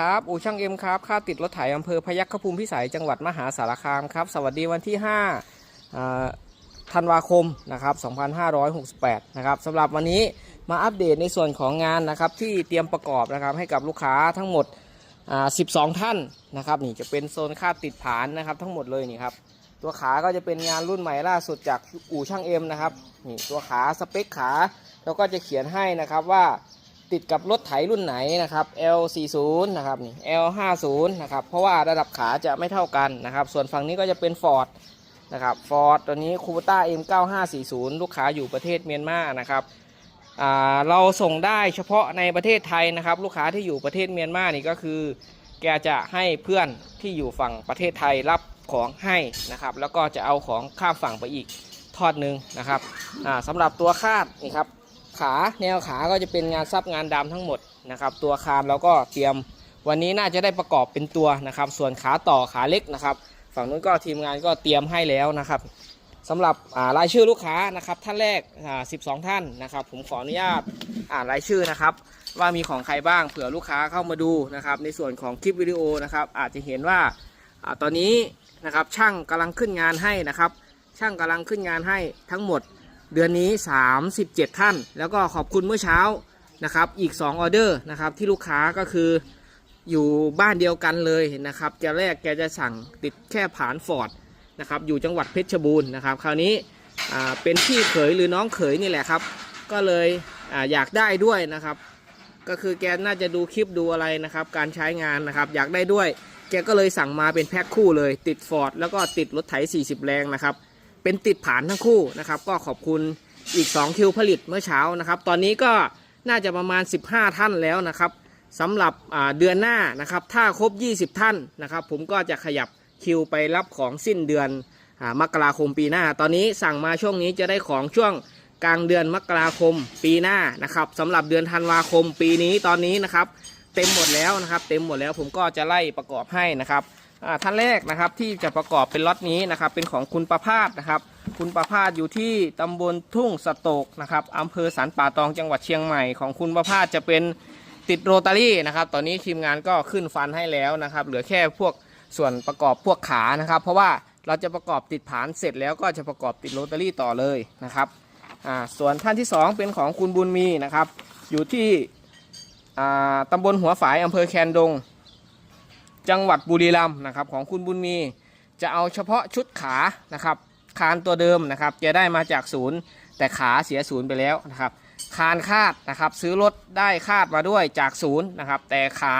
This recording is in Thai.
ครับอู่ช่างเอ็มครับ ค่าติดรถไถอำเภอพยัคฆภูมิพิสัยจังหวัดมหาสารคามครับ สวัสดีวันที่5อ่าธันวาคมนะครับ2568 นะครับสำหรับวันนี้มาอัปเดตในส่วนของงานนะครับที่เตรียมประกอบนะครับให้กับลูกค้าทั้งหมด 12 ท่านนะครับนี่จะเป็นโซนค่าติดผานนะครับทั้งหมดเลยนี่ครับตัวขาก็จะเป็นงานรุ่นใหม่ล่าสุดจากอู่ช่างเอ็มนะครับนี่ตัวขาสเปคขาแล้วก็จะเขียนให้นะครับว่า ติดกับรถไถรุ่นไหนนะครับ L40 นะครับนี่ L50 นะครับเพราะว่าระดับขาจะไม่เท่ากันนะครับ ส่วนฝั่งนี้ก็จะเป็น Ford นะครับ Ford ตัวนี้ c u b a t a M9540 ลูกค้าอยู่ประเทศเมียนมานะครับอ่าเราส่งได้เฉพาะในประเทศไทยนะครับ ลูกค้าที่อยู่ประเทศเมียนมานี่ก็คือ แกจะให้เพื่อนที่อยู่ฝั่งประเทศไทยรับของให้นะครับ แล้วก็จะเอาของข้ามฝั่งไปอีกทอดหนึ่งนะครับอ่าสำหรับตัวคาดนี่ครับ ขาแนวขาก็จะเป็นงานซับงานดำทั้งหมดนะครับ ตัวคามเราก็เตรียมวันนี้น่าจะได้ประกอบเป็นตัวนะครับ ส่วนขาต่อขาเล็กนะครับ ฝั่งนู้นก็ทีมงานก็เตรียมให้แล้วนะครับสำหรับอ่ารายชื่อลูกค้านะครับ ท่านแรก 12 ท่านนะครับ ผมขออนุญาตอ่านรายชื่อนะครับ ว่ามีของใครบ้างเผื่อลูกค้าเข้ามาดูนะครับ ในส่วนของคลิปวิดีโอนะครับ อาจจะเห็นว่าอ่าตอนนี้นะครับช่างกำลังขึ้นงานให้นะครับ ช่างกำลังขึ้นงานให้ทั้งหมด เดือนนี้ 37 ท่าน แล้วก็ขอบคุณเมื่อเช้านะครับ อีก 2 ออเดอร์นะครับ ที่ลูกค้าก็คืออยู่บ้านเดียวกันเลยนะครับจะแรกแกจะสั่งติดแค่ผานฟอร์ดนะครับ อยู่จังหวัดเพชรบูรณ์นะครับ คราวนี้เป็นพี่เขยหรือน้องเขยนี่แหละครับ ก็เลยออยากได้ด้วยนะครับ ก็คือแกน่าจะดูคลิปดูอะไรนะครับ การใช้งานนะครับ อยากได้ด้วย แกก็เลยสั่งมาเป็นแพ็คคู่เลย ติดฟอร์ดแล้วก็ติดรถไถ40 แรงนะครับ เป็นติดผานทั้งคู่นะครับ ก็ขอบคุณอีก 2 คิวผลิตเมื่อเช้านะครับ ตอนนี้ก็น่าจะประมาณ 15 ท่านแล้วนะครับสำหรับเดือนหน้านะครับ ถ้าครบ 20 ท่านนะครับ ผมก็จะขยับคิวไปรับของสิ้นเดือนอมกราคมปีหน้า ตอนนี้สั่งมาช่วงนี้จะได้ของช่วงกลางเดือนมกราคมปีหน้านะครับสำหรับเดือนธันวาคมปีนี้ตอนนี้นะครับ เต็มหมดแล้วนะครับ เต็มหมดแล้วผมก็จะไล่ประกอบให้นะครับ ท่านแรกนะครับที่จะประกอบเป็นล็อตนี้นะครับเป็นของคุณประพาสนะครับ คุณประพาสอยู่ที่ตำบลทุ่งสะโตกนะครับอำเภอสันป่าตองจังหวัดเชียงใหม่ของคุณประพาสจะเป็นติดโรตารี่นะครับ ตอนนี้ทีมงานก็ขึ้นฟันให้แล้วนะครับ เหลือแค่พวกส่วนประกอบพวกขานะครับ เพราะว่าเราจะประกอบติดผานเสร็จแล้วก็จะประกอบติดโรตารี่ต่อเลยนะครับส่วนท่านที่สองเป็นของคุณบุญมีนะครับ อยู่ที่อ่าตำบลหัวฝายอำเภอแคนดง จังหวัดบุรีรัมย์นะครับของคุณบุญมีจะเอาเฉพาะชุดขานะครับคานตัวเดิมนะครับจะได้มาจากศูนย์แต่ขาเสียศูนย์ไปแล้วนะครับคานคาดนะครับซื้อรถได้คาดมาด้วยจากศูนย์นะครับแต่ขา